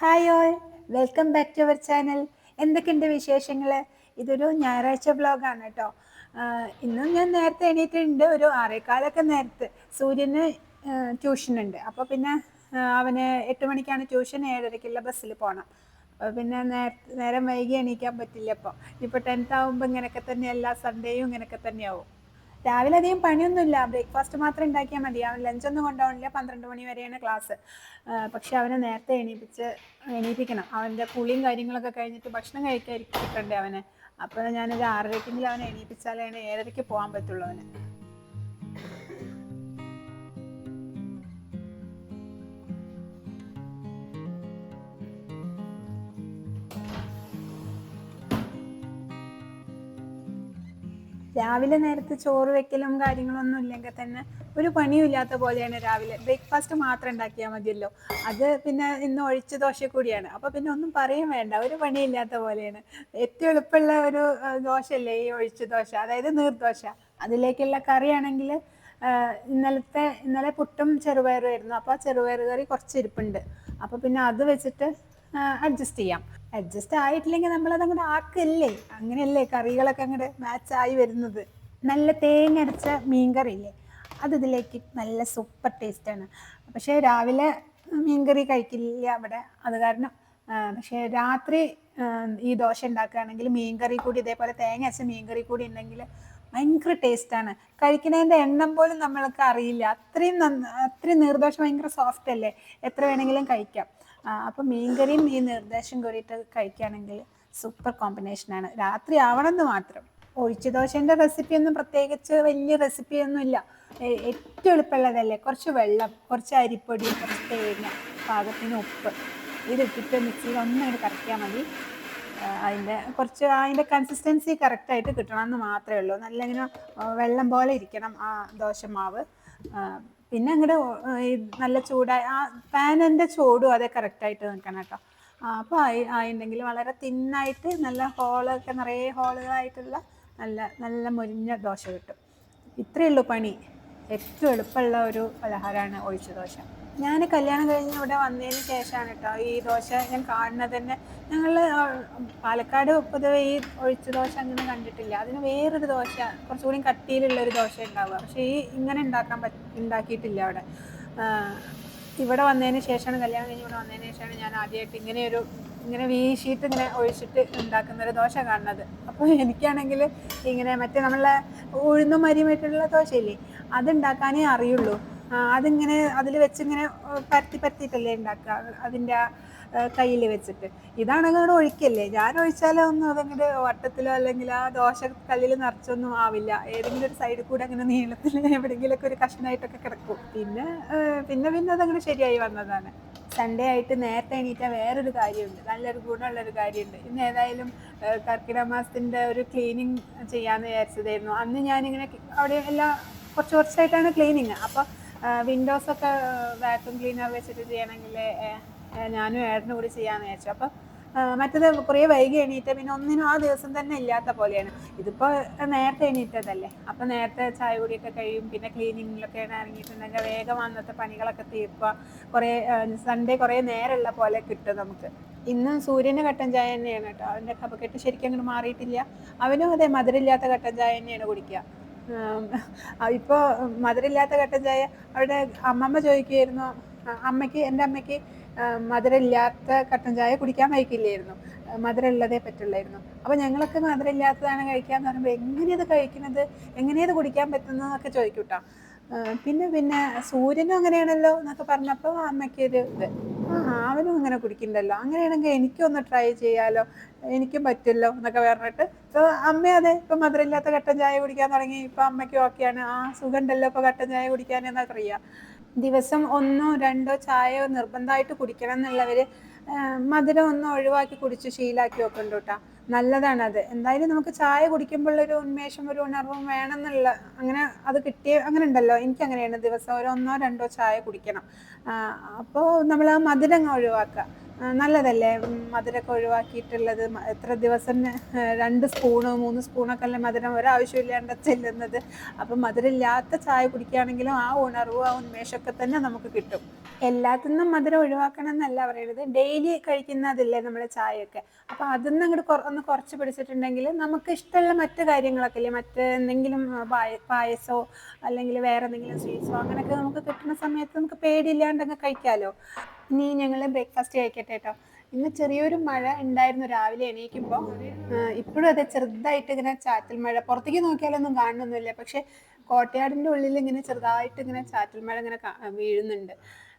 Hi all welcome back to our channel എന്തൊക്കെയുണ്ട് വിശേഷങ്ങൾ ഇതൊരു ഞായറാഴ്ച വ്ലോഗാണ് കേട്ടോ ഇന്നും ഞാൻ നേരത്തെ എണീറ്റിട്ടുണ്ട്. ഒരു ആറേക്കാലൊക്കെ നേരത്തെ. സൂര്യന് ട്യൂഷനുണ്ട്. അപ്പോൾ പിന്നെ അവന് എട്ട് മണിക്കാണ് ട്യൂഷൻ. ഏഴരയ്ക്കുള്ള ബസ്സിൽ പോകണം അപ്പോൾ പിന്നെ നേര നേരം വൈകി എണീക്കാൻ പറ്റില്ല അപ്പോൾ ഇപ്പോൾ ടെൻത്ത് ആകുമ്പോൾ ഇങ്ങനെയൊക്കെ തന്നെ. എല്ലാ സൺഡേയും ഇങ്ങനെയൊക്കെ തന്നെയാവും. രാവിലെ അധികം പണിയൊന്നുമില്ല. ബ്രേക്ക്ഫാസ്റ്റ് മാത്രം ഉണ്ടാക്കിയാൽ മതി. അവൻ ലഞ്ചൊന്നും കൊണ്ടുപോകണില്ല പന്ത്രണ്ട് മണി വരെയാണ് ക്ലാസ് പക്ഷെ അവനെ നേരത്തെ എണീപ്പിച്ച് എണീപ്പിക്കണം. അവന്റെ കുളിയും കാര്യങ്ങളൊക്കെ കഴിഞ്ഞിട്ട് ഭക്ഷണം കഴിക്കാൻ കിട്ടണ്ടേ അവനെ? അപ്പോൾ ഞാനൊരു ആറരയ്ക്കെങ്കിലും അവനെ എണീപ്പിച്ചാലാണ് ഏഴരയ്ക്ക് പോകാൻ പറ്റുള്ളൂ അവന്. രാവിലെ നേരത്തെ ചോറ് വെക്കലും കാര്യങ്ങളൊന്നും ഇല്ലെങ്കിൽ തന്നെ ഒരു പണിയും ഇല്ലാത്ത പോലെയാണ് രാവിലെ. ബ്രേക്ക്ഫാസ്റ്റ് മാത്രം ഉണ്ടാക്കിയാൽ മതിയല്ലോ. അത് പിന്നെ ഇന്ന് ഒഴിച്ച ദോശ കൂടിയാണ്. അപ്പോൾ പിന്നെ ഒന്നും പറയും വേണ്ട. ഒരു പണിയില്ലാത്ത പോലെയാണ്. ഏറ്റവും എളുപ്പമുള്ള ഒരു ദോശയല്ലേ ഈ ഒഴിച്ച ദോശ? അതായത് നീർദോശ. അതിലേക്കുള്ള കറിയാണെങ്കിൽ ഇന്നലത്തെ ഇന്നലെ പുട്ടും ചെറുപയറും ആയിരുന്നു. അപ്പോൾ ആ ചെറുപയർ കറി കുറച്ച് ഇരിപ്പുണ്ട്. അപ്പോൾ പിന്നെ അത് വെച്ചിട്ട് അഡ്ജസ്റ്റ് ചെയ്യാം. അഡ്ജസ്റ്റ് ആയിട്ടില്ലെങ്കിൽ നമ്മളത് അങ്ങോട്ട് ആക്കല്ലേ? അങ്ങനെയല്ലേ കറികളൊക്കെ അങ്ങോട്ട് മാച്ച് ആയി വരുന്നത്. നല്ല തേങ്ങ അരച്ച മീൻകറി ഇല്ലേ അത് ഇതിലേക്ക് നല്ല സൂപ്പർ ടേസ്റ്റാണ് പക്ഷേ രാവിലെ മീൻകറി കഴിക്കില്ല അവിടെ. അത് കാരണം പക്ഷേ രാത്രി ഈ ദോശ ഉണ്ടാക്കുകയാണെങ്കിൽ മീൻകറി കൂടി ഇതേപോലെ തേങ്ങ അരച്ച മീൻകറി കൂടി ഉണ്ടെങ്കിൽ ഭയങ്കര ടേസ്റ്റാണ് കഴിക്കുന്നതിന്റെ എണ്ണം പോലും നമ്മൾക്ക് അറിയില്ല. അത്രയും നന്ന അത്രയും നീർദോശ ഭയങ്കര സോഫ്റ്റ് അല്ലേ? എത്ര വേണമെങ്കിലും കഴിക്കാം. ആ, അപ്പം മീൻകറിയും ഈ നിർദ്ദേശം കൂടിയിട്ട് കഴിക്കുകയാണെങ്കിൽ സൂപ്പർ കോമ്പിനേഷനാണ് രാത്രി ആവണമെന്ന് മാത്രം. ഒഴിച്ചു ദോശേന്റെ റെസിപ്പിയൊന്നും പ്രത്യേകിച്ച് വലിയ റെസിപ്പിയൊന്നുമില്ല ഏറ്റവും എളുപ്പമുള്ളതല്ലേ? കുറച്ച് വെള്ളം കുറച്ച് അരിപ്പൊടി കുറച്ച് തേങ്ങ പാകത്തിന് ഉപ്പ്. ഇതിട്ടിട്ട് മിക്സിയിൽ ഒന്നായിട്ട് കറക്കിയാൽ മതി. അതിന്റെ കുറച്ച് അതിന്റെ കൺസിസ്റ്റൻസി കറക്റ്റായിട്ട് കിട്ടണമെന്ന് മാത്രമേ ഉള്ളൂ. നല്ല ഇങ്ങനെ വെള്ളം പോലെ ഇരിക്കണം ആ ദോശമാവ്. പിന്നെ അങ്ങോട്ട് നല്ല ചൂടായി ആ പാനിന്റെ ചൂടും അതേ കറക്റ്റായിട്ട് നിൽക്കണം കേട്ടോ. അപ്പോൾ ആയി ആയിട്ടുണ്ടെങ്കിൽ വളരെ തിന്നായിട്ട് നല്ല ഹോളൊക്കെ നിറയെ ഹോളുകളായിട്ടുള്ള നല്ല നല്ല മുരിഞ്ഞ ദോശ കിട്ടും. ഇത്രയേ ഉള്ളൂ പണി. ഏറ്റവും എളുപ്പമുള്ള ഒരു പലഹാരമാണ് ഒഴിച്ച ദോശ. ഞാൻ കല്യാണം കഴിഞ്ഞ് ഇവിടെ വന്നതിന് ശേഷമാണ് കേട്ടോ ഈ ദോശ ഞാൻ കാണുന്നത് തന്നെ. ഞങ്ങൾ പാലക്കാട് പൊതുവെ ഈ ഒഴിച്ച ദോശ അങ്ങനെ കണ്ടിട്ടില്ല. അതിന് വേറൊരു ദോശ കുറച്ചുകൂടി കട്ടിയിലുള്ള ഒരു ദോശ ഉണ്ടാവുക. പക്ഷേ ഈ ഇങ്ങനെ ഉണ്ടാക്കാൻ പറ്റ ഉണ്ടാക്കിയിട്ടില്ല അവിടെ. ഇവിടെ വന്നതിന് ശേഷമാണ് കല്യാണം കഴിഞ്ഞ് ഇവിടെ വന്നതിന് ശേഷമാണ് ഞാൻ ആദ്യമായിട്ട് ഇങ്ങനെയൊരു ഇങ്ങനെ വീശിയിട്ട് ഇങ്ങനെ ഒഴിച്ചിട്ട് ഉണ്ടാക്കുന്ന ഒരു ദോശ കാണുന്നത്. അപ്പോൾ എനിക്കാണെങ്കിൽ ഇങ്ങനെ മറ്റേ നമ്മളെ ഉഴുന്നും മരിയുമായിട്ടുള്ള ദോശയില്ലേ അതുണ്ടാക്കാനേ അറിയുള്ളൂ. അതിങ്ങനെ അതിൽ വെച്ചിങ്ങനെ പരത്തി പരത്തിയിട്ടല്ലേ ഉണ്ടാക്കുക അതിന്റെ കയ്യിൽ വെച്ചിട്ട്. ഇതാണ് അവിടെ ഒഴിക്കല്ലേ? ഞാൻ ഒഴിച്ചാലോ ഒന്നും അതങ്ങനെ വട്ടത്തിലോ അല്ലെങ്കിൽ ആ ദോശ കല്ലിൽ നിറച്ചൊന്നും ആവില്ല. ഏതെങ്കിലും ഒരു സൈഡിൽ കൂടെ അങ്ങനെ നീളത്തിൽ എവിടെയെങ്കിലുമൊക്കെ ഒരു കഷ്ണമായിട്ടൊക്കെ കിടക്കും. പിന്നെ പിന്നെ പിന്നെ അതങ്ങനെ ശരിയായി വന്നതാണ്. സൺഡേ ആയിട്ട് നേരത്തെ എണീറ്റാൽ വേറൊരു കാര്യമുണ്ട് നല്ലൊരു ഗുണമുള്ളൊരു കാര്യമുണ്ട് ഇന്ന് ഏതായാലും കർക്കിടക മാസത്തിന്റെ ഒരു ക്ലീനിങ് ചെയ്യാമെന്ന് വിചാരിച്ചതായിരുന്നു. അന്ന് ഞാനിങ്ങനെ അവിടെ എല്ലാ കുറച്ച് കുറച്ചായിട്ടാണ് ക്ലീനിങ് അപ്പോൾ വിൻഡോസൊക്കെ വാക്യൂം ക്ലീനർ വെച്ചിട്ട് ചെയ്യണമെങ്കിൽ ഞാനും ഏട്ടനും കൂടി ചെയ്യാമെന്ന് വിചാരിച്ചു. അപ്പോൾ മറ്റത് കുറേ വൈകി എണീറ്റ് പിന്നെ ഒന്നിനും ആ ദിവസം തന്നെ ഇല്ലാത്ത പോലെയാണ്. ഇതിപ്പോൾ നേരത്തെ എണീറ്റതല്ലേ? അപ്പോൾ നേരത്തെ ചായ കുടിയൊക്കെ കഴിയും പിന്നെ ക്ലീനിങ്ങിലൊക്കെ ഇറങ്ങിയിട്ടുണ്ടെങ്കിൽ വേഗം അന്നത്തെ പണികളൊക്കെ തീർക്കുക. കുറേ സൺഡേ കുറേ നേരമുള്ള പോലെ കിട്ടും നമുക്ക്. ഇന്ന് സൂര്യന് കട്ടൻ ചായ തന്നെയാണ് കേട്ടോ. അവന്റെ കപക്കെട്ട് ശരിക്കും അങ്ങോട്ട് മാറിയിട്ടില്ല. അവനും അതെ മധുരമില്ലാത്ത കട്ടൻ ചായ തന്നെയാണ് കുടിക്കുക. ഇപ്പോൾ മധുരമില്ലാത്ത കട്ടൻ ചായ. അവിടെ അമ്മമ്മ ചോദിക്കുമായിരുന്നു അമ്മയ്ക്ക് എന്റെ അമ്മയ്ക്ക് മധുരമില്ലാത്ത കട്ടൻ ചായ കുടിക്കാൻ വയ്ക്കില്ലായിരുന്നു മധുരമുള്ളതേ പറ്റുള്ളായിരുന്നു. അപ്പോൾ ഞങ്ങളൊക്കെ മധുരമില്ലാത്തതാണ് കഴിക്കാമെന്ന് പറയുമ്പോൾ എങ്ങനെയത് കഴിക്കുന്നത്? എങ്ങനെയത് കുടിക്കാൻ പറ്റുന്നതെന്നൊക്കെ ചോദിക്കും കേട്ടോ ആ, പിന്നെ പിന്നെ സൂര്യനും അങ്ങനെയാണല്ലോ എന്നൊക്കെ പറഞ്ഞപ്പോൾ അമ്മയ്ക്കൊരു ഇത്. ആ അവനും അങ്ങനെ കുടിക്കണ്ടല്ലോ. അങ്ങനെയാണെങ്കിൽ എനിക്കും ഒന്ന് ട്രൈ ചെയ്യാലോ. എനിക്കും പറ്റുമല്ലോ എന്നൊക്കെ പറഞ്ഞിട്ട്. ഇപ്പോൾ അമ്മ അതെ ഇപ്പം മധുരമില്ലാത്ത കട്ടൻ ചായ കുടിക്കാൻ തുടങ്ങി. ഇപ്പം അമ്മയ്ക്കും ഓക്കെയാണ് ആ സുഖമുണ്ടല്ലോ ഇപ്പോൾ കട്ടൻ ചായ കുടിക്കാൻ എന്നൊക്കെ അറിയാം. ദിവസം ഒന്നോ രണ്ടോ ചായയോ നിർബന്ധമായിട്ട് കുടിക്കണം എന്നുള്ളവർ മധുരം ഒന്ന് ഒഴിവാക്കി കുടിച്ച് ശീലാക്കി വെക്കുന്നുണ്ട് കേട്ടോ നല്ലതാണത്. എന്തായാലും നമുക്ക് ചായ കുടിക്കുമ്പോഴൊരു ഉന്മേഷം ഒരു ഉണർവും വേണമെന്നുള്ള അങ്ങനെ അത് കിട്ടിയ അങ്ങനെ ഉണ്ടല്ലോ എനിക്ക് അങ്ങനെയാണ് ദിവസം ഒരു ഒന്നോ രണ്ടോ ചായ കുടിക്കണം. അപ്പോൾ നമ്മൾ ആ മധുരം അങ്ങ് ഒഴിവാക്കുക. നല്ലതല്ലേ? മധുരമൊക്കെ ഒഴിവാക്കിയിട്ടുള്ളത്. എത്ര ദിവസം രണ്ട് സ്പൂണോ മൂന്ന് സ്പൂണൊക്കെ അല്ലേ മധുരം ഒരാവശ്യമില്ലാണ്ട് ചെല്ലുന്നത്. അപ്പം മധുരമില്ലാത്ത ചായ കുടിക്കുകയാണെങ്കിലും ആ ഉണർവ് ആ ഉന്മേഷമൊക്കെ തന്നെ നമുക്ക് കിട്ടും. എല്ലാത്തിനും മധുരം ഒഴിവാക്കണം എന്നല്ല പറയുന്നത് ഡെയിലി കഴിക്കുന്നതില്ലേ നമ്മുടെ ചായയൊക്കെ? അപ്പോൾ അതിന്ന് അങ്ങോട്ട് ഒന്ന് കുറച്ച് പിടിച്ചിട്ടുണ്ടെങ്കിൽ നമുക്ക് ഇഷ്ടമുള്ള മറ്റു കാര്യങ്ങളൊക്കെ ഇല്ലേ? മറ്റ് എന്തെങ്കിലും പായ- പായസോ അല്ലെങ്കിൽ വേറെ എന്തെങ്കിലും സ്വീറ്റ്സോ അങ്ങനെയൊക്കെ നമുക്ക് കിട്ടുന്ന സമയത്ത് നമുക്ക് പേടിയില്ലാണ്ടൊക്കെ കഴിക്കാമല്ലോ ഇനി ഞങ്ങൾ ബ്രേക്ക്ഫാസ്റ്റ് കഴിക്കട്ടെ കേട്ടോ ഇന്ന് ചെറിയൊരു മഴ ഉണ്ടായിരുന്നു. രാവിലെ എണീക്കുമ്പോൾ ഇപ്പോഴും അതെ ചെറുതായിട്ട് ഇങ്ങനെ ചാറ്റൽ മഴ. പുറത്തേക്ക് നോക്കിയാലൊന്നും കാണണമൊന്നുമില്ല പക്ഷെ കോട്ടയാടിന്റെ ഉള്ളിൽ ഇങ്ങനെ ചെറുതായിട്ട് ഇങ്ങനെ ചാറ്റൽ മഴ ഇങ്ങനെ വീഴുന്നുണ്ട്.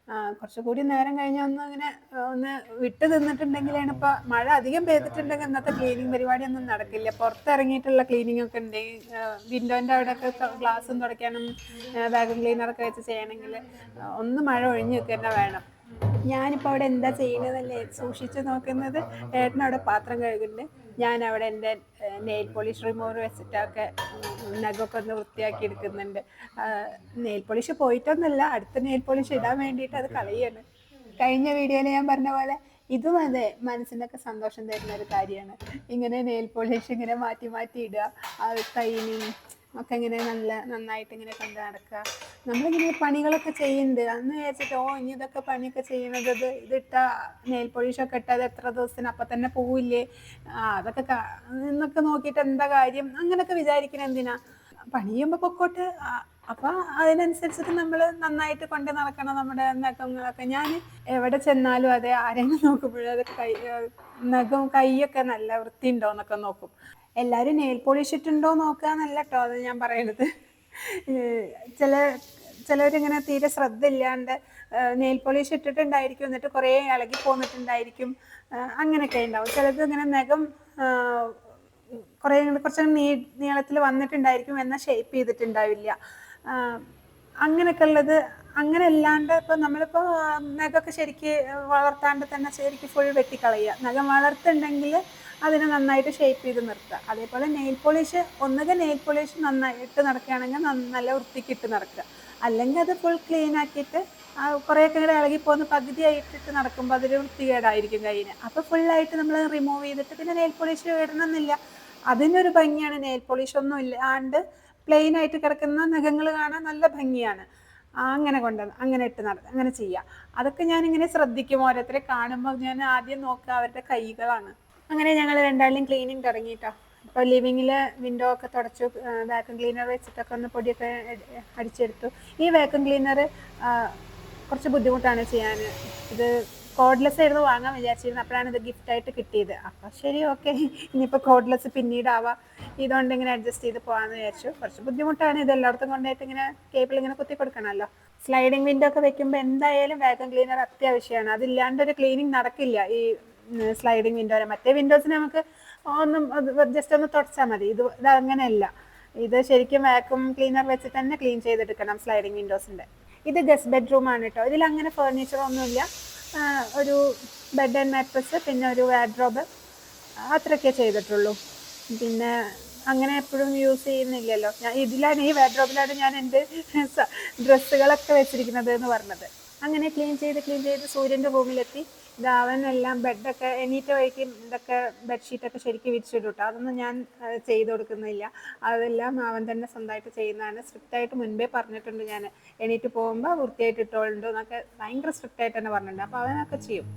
കുറച്ചു കുറച്ചുകൂടി നേരം കഴിഞ്ഞ ഒന്ന് ഇങ്ങനെ ഒന്ന് വിട്ട് നിന്നിട്ടുണ്ടെങ്കിലാണ് ഇപ്പൊ മഴ അധികം പെയ്തിട്ടുണ്ടെങ്കിൽ ഇന്നത്തെ ക്ലീനിങ് പരിപാടി ഒന്നും നടക്കില്ല. പുറത്തിറങ്ങിയിട്ടുള്ള ക്ലീനിങ് ഒക്കെ ഉണ്ട്. വിൻഡോന്റെ അവിടെ ഒക്കെ ഗ്ലാസ് തുടയ്ക്കാനും വാഗൺ ക്ലീനറൊക്കെ വെച്ച് ചെയ്യണമെങ്കിൽ ഒന്ന് മഴ ഒഴിഞ്ഞു നിൽക്കുക തന്നെ വേണം. ഞാനിപ്പോൾ അവിടെ എന്താ ചെയ്യുന്നതല്ലേ സൂക്ഷിച്ചു നോക്കുന്നത്. ഏട്ടൻ അവിടെ പാത്രം കഴുകുന്നുണ്ട്. ഞാൻ അവിടെ എന്റെ നെയിൽ പോളിഷ് റിമൂവർ വെച്ചിട്ടൊക്കെ നഖമൊക്കെ ഒന്ന് വൃത്തിയാക്കി എടുക്കുന്നുണ്ട്. നെയിൽ പോളിഷ് പോയിട്ടൊന്നുമല്ല അടുത്ത നെയിൽ പോളിഷ് ഇടാൻ വേണ്ടിയിട്ട് അത് കളയാണ് കഴിഞ്ഞ വീഡിയോയിൽ ഞാൻ പറഞ്ഞ പോലെ ഇതും അതെ മനസ്സിനൊക്കെ സന്തോഷം തരുന്ന ഒരു കാര്യമാണ്. ഇങ്ങനെ നെയിൽ പോളിഷ് ഇങ്ങനെ മാറ്റി മാറ്റി ഇടുക. കയ്യിനും ഒക്കെ ഇങ്ങനെ നല്ല നന്നായിട്ട് ഇങ്ങനെ കണ്ട് നടക്കുക. നമ്മളിങ്ങനെ പണികളൊക്കെ ചെയ്യുന്നുണ്ട്. അന്ന് വിചാരിച്ചിട്ട് ഓ ഇനി ഇതൊക്കെ പണിയൊക്കെ ചെയ്യണത് ഇത് ഇതിട്ട നെയിൽ പോളിഷൊക്കെ ഇട്ടത് എത്ര ദിവസത്തിന് അപ്പം തന്നെ പോവില്ലേ? ആ അതൊക്കെ എന്നൊക്കെ നോക്കിയിട്ട് എന്താ കാര്യം? അങ്ങനെയൊക്കെ വിചാരിക്കണ എന്തിനാ? പണി ചെയ്യുമ്പോൾ പൊക്കോട്ട്. അപ്പം അതിനനുസരിച്ചിട്ട് നമ്മൾ നന്നായിട്ട് കൊണ്ട് നടക്കണം നമ്മുടെ നഖങ്ങളൊക്കെ. ഞാൻ എവിടെ ചെന്നാലും അതെ ആരെങ്കിലും നോക്കുമ്പോഴും അത് കൈ നഖം കൈയൊക്കെ നല്ല വൃത്തി ഉണ്ടോ എന്നൊക്കെ നോക്കും. എല്ലാവരും നെയിൽ പോളിഷ് ഇട്ടുണ്ടോ നോക്കുക എന്നല്ല കേട്ടോ അത് ഞാൻ പറയണത്. ചില ചിലവരിങ്ങനെ തീരെ ശ്രദ്ധ ഇല്ലാണ്ട് നെയിൽ പോളിഷ് ഇട്ടിട്ടുണ്ടായിരിക്കും എന്നിട്ട് കുറേ ഇളകി പോന്നിട്ടുണ്ടായിരിക്കും അങ്ങനെയൊക്കെ ഉണ്ടാവും. ചിലത് ഇങ്ങനെ നഖം കുറേ കുറച്ച് നീ നീളത്തിൽ വന്നിട്ടുണ്ടായിരിക്കും എന്നാൽ ഷേപ്പ് ചെയ്തിട്ടുണ്ടാവില്ല. അങ്ങനെയൊക്കെ ഉള്ളത് അങ്ങനെ അല്ലാണ്ട് ഇപ്പം നമ്മളിപ്പോൾ നഖമൊക്കെ ശരിക്ക് വളർത്താണ്ട് തന്നെ ശരിക്ക് ഫുൾ വെട്ടിക്കളയുക. നഖം വളർത്തുണ്ടെങ്കിൽ അതിനെ നന്നായിട്ട് ഷേപ്പ് ചെയ്ത് നിർത്തുക അതേപോലെ നെയിൽ പോളിഷ് ഒന്നുകിൽ നെയിൽ പോളിഷ് നന്നായിട്ട് നടക്കുകയാണെങ്കിൽ നല്ല വൃത്തിക്ക് ഇട്ട് നടക്കുക. അല്ലെങ്കിൽ അത് ഫുൾ ക്ലീൻ ആക്കിയിട്ട് കുറേയൊക്കെ ഇങ്ങനെ ഇളകി പോകുന്ന പകുതി ആയിട്ടിട്ട് നടക്കുമ്പോൾ അതൊരു വൃത്തികേടായിരിക്കും കയ്യിന്. അപ്പോൾ ഫുള്ളായിട്ട് നമ്മൾ റിമൂവ് ചെയ്തിട്ട് പിന്നെ നെയിൽ പോളിഷ് ഇടണമെന്നില്ല. അതിനൊരു ഭംഗിയാണ് നെയിൽ പോളിഷ് ഒന്നും ഇല്ലാണ്ട് പ്ലെയിൻ ആയിട്ട് കിടക്കുന്ന നഖങ്ങൾ കാണാൻ നല്ല ഭംഗിയാണ്. അങ്ങനെ കൊണ്ട് അങ്ങനെ ഇട്ട് നട അങ്ങനെ ചെയ്യുക അതൊക്കെ ഞാനിങ്ങനെ ശ്രദ്ധിക്കും ഓരോരുത്തരെ കാണുമ്പോൾ. ഞാൻ ആദ്യം നോക്കുക അവരുടെ കൈകളാണ്. അങ്ങനെ ഞങ്ങൾ രണ്ടാളും ക്ലീനിങ് തുടങ്ങിയിട്ടോ ഇപ്പോൾ ലിവിങ്ങിൽ വിൻഡോ ഒക്കെ തുടച്ചു വാക്യൂം ക്ലീനർ വെച്ചിട്ടൊക്കെ ഒന്ന് പൊടിയൊക്കെ അടി- അടിച്ചെടുത്തു. ഈ വാക്യൂം ക്ലീനർ കുറച്ച് ബുദ്ധിമുട്ടാണ് ചെയ്യാൻ ഇത് കോഡ്ലെസ് ആയിരുന്നു വാങ്ങാൻ വിചാരിച്ചിരുന്നത് അപ്പോഴാണ് ഇത് ഗിഫ്റ്റ് ആയിട്ട് കിട്ടിയത്. അപ്പോൾ ശരി ഓക്കെ. ഇനിയിപ്പോൾ കോഡ്ലെസ് പിന്നീടാവാം. ഇതുകൊണ്ട് ഇങ്ങനെ അഡ്ജസ്റ്റ് ചെയ്ത് പോകാമെന്ന് വിചാരിച്ചു. കുറച്ച് ബുദ്ധിമുട്ടാണ് ഇത് എല്ലായിടത്തും കൊണ്ടായിട്ട് ഇങ്ങനെ കേബിൾ ഇങ്ങനെ കുത്തി കൊടുക്കണമല്ലോ സ്ലൈഡിങ് വിൻഡോ ഒക്കെ വെക്കുമ്പോൾ എന്തായാലും വാക്യൂം ക്ലീനർ അത്യാവശ്യമാണ് അതില്ലാണ്ട് ഒരു ക്ലീനിങ് നടക്കില്ല. ഈ സ്ലൈഡിങ് വിൻഡോ മറ്റേ വിൻഡോസിന് നമുക്ക് ഒന്നും ജസ്റ്റ് ഒന്ന് തുടച്ചാൽ മതി. ഇത് ഇത് അങ്ങനെയല്ല. ഇത് ശരിക്കും വാക്യൂം ക്ലീനർ വെച്ചിട്ട് തന്നെ ക്ലീൻ ചെയ്തെടുക്കണം സ്ലൈഡിങ് വിൻഡോസിന്റെ ഇത് ഗസ്റ്റ് ബെഡ്റൂം ആണ് കേട്ടോ ഇതിൽ അങ്ങനെ ഫർണിച്ചർ ഒന്നുമില്ല. ഒരു ബെഡ് ആൻഡ് മാട്രസ് പിന്നെ ഒരു വാഡ്രോബ് അത്രയൊക്കെ ചെയ്തിട്ടുള്ളൂ. പിന്നെ അങ്ങനെ എപ്പോഴും യൂസ് ചെയ്യുന്നില്ലല്ലോ. ഞാൻ ഇതിലാണ് ഈ വാഡ്രോബിലാണ് ഞാൻ എന്റെ ഡ്രസ്സുകളൊക്കെ വെച്ചിരിക്കുന്നത് എന്ന് പറഞ്ഞത്. അങ്ങനെ ക്ലീൻ ചെയ്ത് ക്ലീൻ ചെയ്ത് സൂര്യന്റെ റൂമിലെത്തി ഇത് അവനെല്ലാം ബെഡൊക്കെ എണീറ്റ വഴിക്ക് ഇതൊക്കെ ബെഡ്ഷീറ്റൊക്കെ ശരിക്കും വിരിച്ചിടും കേട്ടോ അതൊന്നും ഞാൻ ചെയ്ത് കൊടുക്കുന്നില്ല. അതെല്ലാം അവൻ തന്നെ സ്വന്തമായിട്ട് ചെയ്യുന്നതാണ്. സ്ട്രിക്റ്റായിട്ട് മുൻപേ പറഞ്ഞിട്ടുണ്ട് ഞാൻ എണീറ്റ് പോകുമ്പോൾ വൃത്തിയായിട്ട് ഇട്ടോളുണ്ടോ എന്നൊക്കെ ഭയങ്കര സ്ട്രിക്റ്റായിട്ട് തന്നെ പറഞ്ഞിട്ടുണ്ട്. അപ്പോൾ അവനൊക്കെ ചെയ്യും.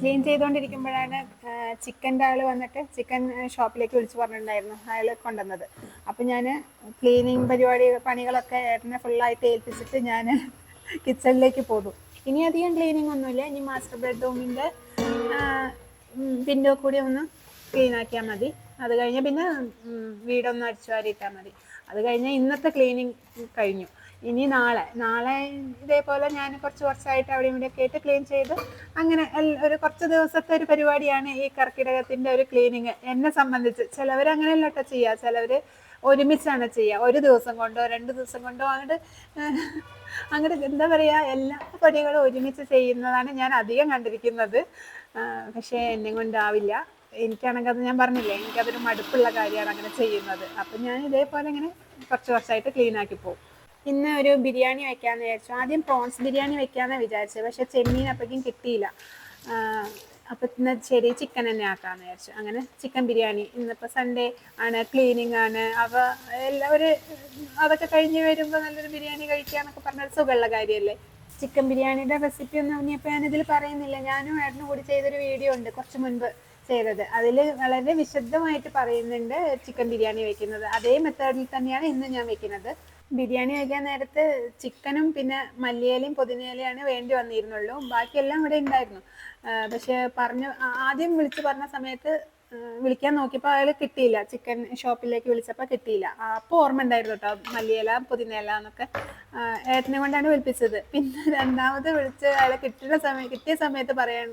ക്ലീൻ ചെയ്തുകൊണ്ടിരിക്കുമ്പോഴാണ് ചിക്കന്റെ ആൾ വന്നിട്ട് ചിക്കൻ ഷോപ്പിലേക്ക് വിളിച്ചു പറഞ്ഞിട്ടുണ്ടായിരുന്നു അയാൾ കൊണ്ടുവന്നത്. അപ്പം ഞാൻ ക്ലീനിങ് പരിപാടി പണികളൊക്കെ ഏട്ടനെ ഫുള്ളായിട്ട് ഏൽപ്പിച്ചിട്ട് ഞാൻ കിച്ചണിലേക്ക് പോകും ഇനി അധികം ക്ലീനിങ് ഒന്നുമില്ല ഇനി മാസ്റ്റർ ബെഡ്റൂമിന്റെ വിൻഡോ കൂടി ഒന്ന് ക്ലീൻ ആക്കിയാൽ മതി. അത് കഴിഞ്ഞ് പിന്നെ വീടൊന്ന് അടിച്ചു വാരിയിട്ടാൽ മതി. അത് കഴിഞ്ഞ് ഇന്നത്തെ ക്ലീനിങ് കഴിഞ്ഞു. ഇനി നാളെ. നാളെ ഇതേപോലെ ഞാൻ കുറച്ച് കുറച്ചായിട്ട് അവിടെ ഇവിടെ ആയിട്ട് ക്ലീൻ ചെയ്ത് അങ്ങനെ ഒരു കുറച്ച് ദിവസത്തെ ഒരു പരിപാടിയാണ് ഈ കർക്കിടകത്തിന്റെ ഒരു ക്ലീനിങ് എന്നെ സംബന്ധിച്ച് ചിലവർ അങ്ങനെയല്ല കേട്ടോ ചെയ്യുക ചിലവർ ഒരുമിച്ചാണ് ചെയ്യുക ഒരു ദിവസം കൊണ്ടോ രണ്ട് ദിവസം കൊണ്ടോ അങ്ങോട്ട് അങ്ങോട്ട് എന്താ പറയുക എല്ലാ പണികളും ഒരുമിച്ച് ചെയ്യുന്നതാണ് ഞാൻ അധികം കണ്ടിരിക്കുന്നത്. പക്ഷേ എന്നെ കൊണ്ടാവില്ല. എനിക്കാണെങ്കിൽ അത് ഞാൻ പറഞ്ഞില്ലേ എനിക്കതൊരു മടുപ്പുള്ള കാര്യമാണ് അങ്ങനെ ചെയ്യുന്നത്. അപ്പം ഞാൻ ഇതേപോലെ ഇങ്ങനെ കുറച്ച് കുറച്ചായിട്ട് ക്ലീൻ ആക്കി പോകും. ഇന്ന് ഒരു ബിരിയാണി വെക്കാമെന്ന് വിചാരിച്ചു. ആദ്യം പ്രോൺസ് ബിരിയാണി വെക്കാമെന്ന് വിചാരിച്ചത് പക്ഷെ ചെമ്മീൻ അപ്പോഴേക്കും കിട്ടിയില്ല. അപ്പൊ ഇന്ന് ശരി ചിക്കൻ തന്നെ ആക്കാന്ന് വിചാരിച്ചു. അങ്ങനെ ചിക്കൻ ബിരിയാണി. ഇന്നിപ്പോ സൺഡേ ആണ് ക്ലീനിങ് ആണ്. അവ എല്ലാവരും അതൊക്കെ കഴിഞ്ഞ് വരുമ്പോൾ നല്ലൊരു ബിരിയാണി കഴിക്കാന്നൊക്കെ പറഞ്ഞൊരു സുഖമുള്ള കാര്യല്ലേ? ചിക്കൻ ബിരിയാണിയുടെ റെസിപ്പി ഒന്നും ഇനിയിപ്പോൾ ഞാനിതിൽ പറയുന്നില്ല. ഞാനും ഏട്ടനും കൂടി ചെയ്തൊരു വീഡിയോ ഉണ്ട് കുറച്ച് മുൻപ് ചെയ്തത്. അതിൽ വളരെ വിശദമായിട്ട് പറയുന്നുണ്ട് ചിക്കൻ ബിരിയാണി വെക്കുന്നത്. അതേ മെത്തേഡിൽ തന്നെയാണ് ഇന്ന് ഞാൻ വെക്കുന്നത്. ബിരിയാണി വയ്ക്കാൻ നേരത്തെ ചിക്കനും പിന്നെ മല്ലിയിലയും പുതിനയിലയാണ് വേണ്ടി വന്നിരുന്നുള്ളൂ. ബാക്കിയെല്ലാം ഇവിടെ ഉണ്ടായിരുന്നു. പക്ഷെ പറഞ്ഞു ആദ്യം വിളിച്ചു പറഞ്ഞ സമയത്ത് വിളിക്കാൻ നോക്കിയപ്പോൾ അയാൾ കിട്ടിയില്ല. ചിക്കൻ ഷോപ്പിലേക്ക് വിളിച്ചപ്പോൾ കിട്ടിയില്ല. അപ്പോൾ ഓർമ്മ ഉണ്ടായിരുന്നു കേട്ടോ മല്ലിയില പുതിനയില എന്നൊക്കെ. ഏട്ടനെ കൊണ്ടാണ് വിളിപ്പിച്ചത്. പിന്നെ രണ്ടാമത് വിളിച്ച് അയാളെ കിട്ടുന്ന സമയം കിട്ടിയ സമയത്ത് പറയാൻ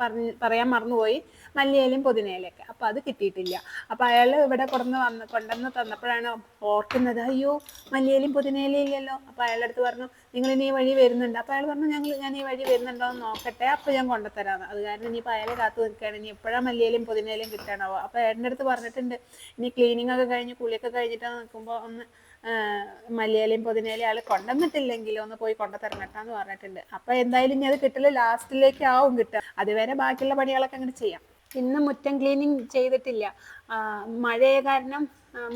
പറഞ്ഞ് പറയാൻ മറന്നുപോയി. മല്ലിയിലയും പുതിനയിലൊക്കെ അപ്പോൾ അത് കിട്ടിയിട്ടില്ല. അപ്പോൾ അയാൾ ഇവിടെ കൊണ്ടുവന്ന് വന്ന് കൊണ്ടുവന്ന് തന്നപ്പോഴാണ് ഓർക്കുന്നത് അയ്യോ മല്ലിയിലയും പുതിനയിലയും ഇല്ലല്ലോ. അപ്പോൾ അയാളുടെ അടുത്ത് പറഞ്ഞു നിങ്ങൾ ഇനി ഈ വഴി വരുന്നുണ്ട്. അപ്പോൾ അയാൾ പറഞ്ഞു ഞങ്ങൾ ഞാൻ ഈ വഴി വരുന്നുണ്ടോ എന്ന് നോക്കട്ടെ. അപ്പോൾ ഞാൻ കൊണ്ടുതരാമെന്ന് അത് കാരണം ഇനിയിപ്പോൾ അയാളെ കാത്തു നിൽക്കുകയാണ്. ഇനി എപ്പോഴാണ് മല്ലിയിലയും പുതിനയിലയും കിട്ടണോ അപ്പോൾ ഏട്ടന്റെ അടുത്ത് പറഞ്ഞിട്ടുണ്ട് ഇനി ക്ലീനിങ് ഒക്കെ കഴിഞ്ഞ് കുളിയൊക്കെ കഴിഞ്ഞിട്ട് നിൽക്കുമ്പോൾ ഒന്ന് മലയാളിയും മല്ലിയിലയും അയാൾ ആൾ കൊണ്ടുവന്നിട്ടില്ലെങ്കിൽ ഒന്ന് പോയി കൊണ്ടുതരണട്ടാന്ന് പറഞ്ഞിട്ടുണ്ട്. അപ്പോൾ എന്തായാലും ഇനി അത് കിട്ടൽ ലാസ്റ്റിലേക്ക് ആവും കിട്ടുക. അതുവരെ ബാക്കിയുള്ള പണികളൊക്കെ അങ്ങനെ ചെയ്യാം. ഇന്ന് മുറ്റം ക്ലീനിങ് ചെയ്തിട്ടില്ല. മഴ കാരണം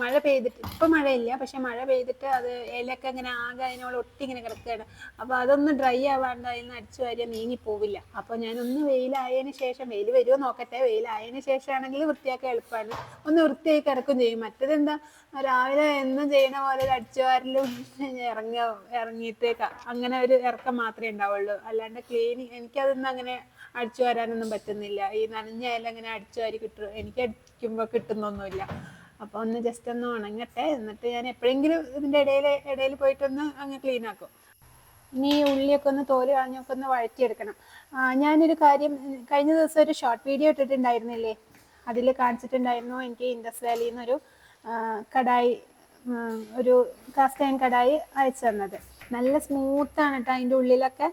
മഴ പെയ്തിട്ട് ഇപ്പം മഴയില്ല പക്ഷെ മഴ പെയ്തിട്ട് അത് ഇലയൊക്കെ ഇങ്ങനെ ആകെ അതിനോട് ഒട്ടി ഇങ്ങനെ കിടക്കുകയാണ്. അപ്പോൾ അതൊന്ന് ഡ്രൈ ആവാണ്ട് അതിന് അടിച്ചു വാരിയാൽ നീങ്ങി പോവില്ല. അപ്പോൾ ഞാനൊന്ന് വെയിലായതിന് ശേഷം വെയിൽ വരുമോ നോക്കട്ടെ. വെയിലായതിന് ശേഷമാണെങ്കിൽ വൃത്തിയാക്കാൻ എളുപ്പമാണ് ഒന്ന് വൃത്തിയായി കിടക്കും ചെയ്യും. മറ്റതെന്താ രാവിലെ എന്നും ചെയ്യണ പോലെ ഒരു അടിച്ചു വാരലും ഇറങ്ങ ഇറങ്ങിയിട്ടേക്കാം. അങ്ങനെ ഒരു ഇറക്കം മാത്രമേ ഉണ്ടാവുള്ളൂ. അല്ലാണ്ട് ക്ലീനിങ് എനിക്കതൊന്നും അങ്ങനെ അടിച്ചു വരാനൊന്നും പറ്റുന്നില്ല. ഈ നനഞ്ഞ ഇല അങ്ങനെ അടിച്ചു വാരി കിട്ടും. എനിക്ക് അടിക്കുമ്പോൾ കിട്ടുന്നൊന്നുമില്ല. അപ്പോൾ ഒന്ന് ജസ്റ്റ് ഒന്ന് ഉണങ്ങട്ടെ. എന്നിട്ട് ഞാൻ എപ്പോഴെങ്കിലും ഇതിന്റെ ഇടയിൽ ഇടയിൽ പോയിട്ടൊന്ന് അങ്ങ് ക്ലീൻ ആക്കും. ഇനി ഈ ഉള്ളിയൊക്കെ ഒന്ന് തോൽ കളഞ്ഞൊക്കെ ഒന്ന് വഴറ്റിയെടുക്കണം. ഞാനൊരു കാര്യം കഴിഞ്ഞ ദിവസം ഒരു ഷോർട്ട് വീഡിയോ ഇട്ടിട്ടുണ്ടായിരുന്നില്ലേ? അതിൽ കാണിച്ചിട്ടുണ്ടായിരുന്നു എനിക്ക് ഇൻഡസ് വാലിയിൽ നിന്നൊരു കടായി ഒരു കാസ്റ്റ് കടായി അയച്ചു തന്നത്. നല്ല സ്മൂത്താണ് കേട്ടോ അതിന്റെ ഉള്ളിലൊക്കെ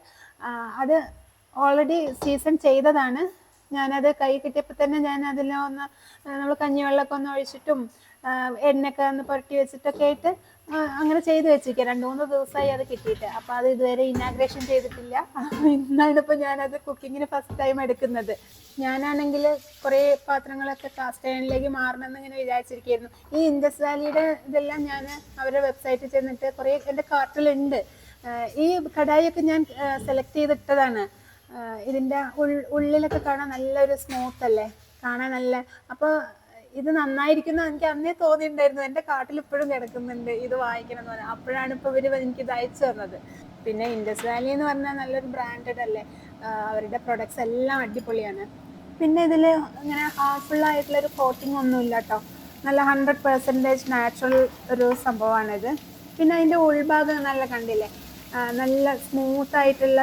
അത് ഓൾറെഡി സീസൺ ചെയ്തതാണ്. ഞാനത് കൈ കിട്ടിയപ്പോൾ തന്നെ ഞാൻ അതിൽ ഒന്ന് നമ്മൾ കഞ്ഞിവെള്ളമൊക്കെ ഒന്ന് ഒഴിച്ചിട്ടും എണ്ണയൊക്കെ ഒന്ന് പുരട്ടി വെച്ചിട്ടൊക്കെ ആയിട്ട് അങ്ങനെ ചെയ്ത് വെച്ചിരിക്കുക രണ്ട് മൂന്ന് ദിവസമായി അത് കിട്ടിയിട്ട്. അപ്പോൾ അത് ഇതുവരെ ഇനാഗ്രേഷൻ ചെയ്തിട്ടില്ല. ഇന്നാണ് ഇപ്പോൾ ഞാനത് കുക്കിങ്ങിന് ഫസ്റ്റ് ടൈം എടുക്കുന്നത്. ഞാനാണെങ്കിൽ കുറേ പാത്രങ്ങളൊക്കെ കാസ്റ്റ് അയണിലേക്ക് മാറണമെന്ന് ഇങ്ങനെ വിചാരിച്ചിരിക്കുകയായിരുന്നു ഈ ഇൻഡസ് വാലിയുടെ ഇതെല്ലാം ഞാൻ അവരുടെ വെബ്സൈറ്റിൽ ചെന്നിട്ട് കുറേ എന്റെ കാർട്ടിലുണ്ട് ഈ കടായിയൊക്കെ ഞാൻ സെലക്ട് ചെയ്തിട്ടതാണ്. ഇതിന്റെ ഉള്ളിലൊക്കെ കാണാൻ നല്ലൊരു സ്മൂത്ത് അല്ലേ? കാണാൻ നല്ല അപ്പോൾ ഇത് നന്നായിരിക്കുന്ന എനിക്ക് അന്നേ തോന്നിയിട്ടുണ്ടായിരുന്നു. എന്റെ കാട്ടിൽ ഇപ്പോഴും കിടക്കുന്നുണ്ട് ഇത് വാങ്ങിക്കണം എന്ന് പറഞ്ഞാൽ അപ്പോഴാണ് ഇപ്പോൾ ഇവർ എനിക്ക് ഇത് അയച്ചു തന്നത്. പിന്നെ ഇൻഡസ് വാലി എന്ന് പറഞ്ഞാൽ നല്ലൊരു ബ്രാൻഡഡ് അല്ലേ? അവരുടെ പ്രൊഡക്ട്സ് എല്ലാം അടിപൊളിയാണ്. പിന്നെ ഇതിൽ ഇങ്ങനെ ഹാർഫുൾ ആയിട്ടുള്ള ഒരു കോട്ടിംഗ് ഒന്നും ഇല്ല കേട്ടോ നല്ല ഹൺഡ്രഡ് പെർസെന്റേജ് നാച്ചുറൽ ഒരു സംഭവമാണിത്. പിന്നെ അതിന്റെ ഉൾഭാഗം നല്ല കണ്ടില്ലേ? നല്ല സ്മൂത്ത് ആയിട്ടുള്ള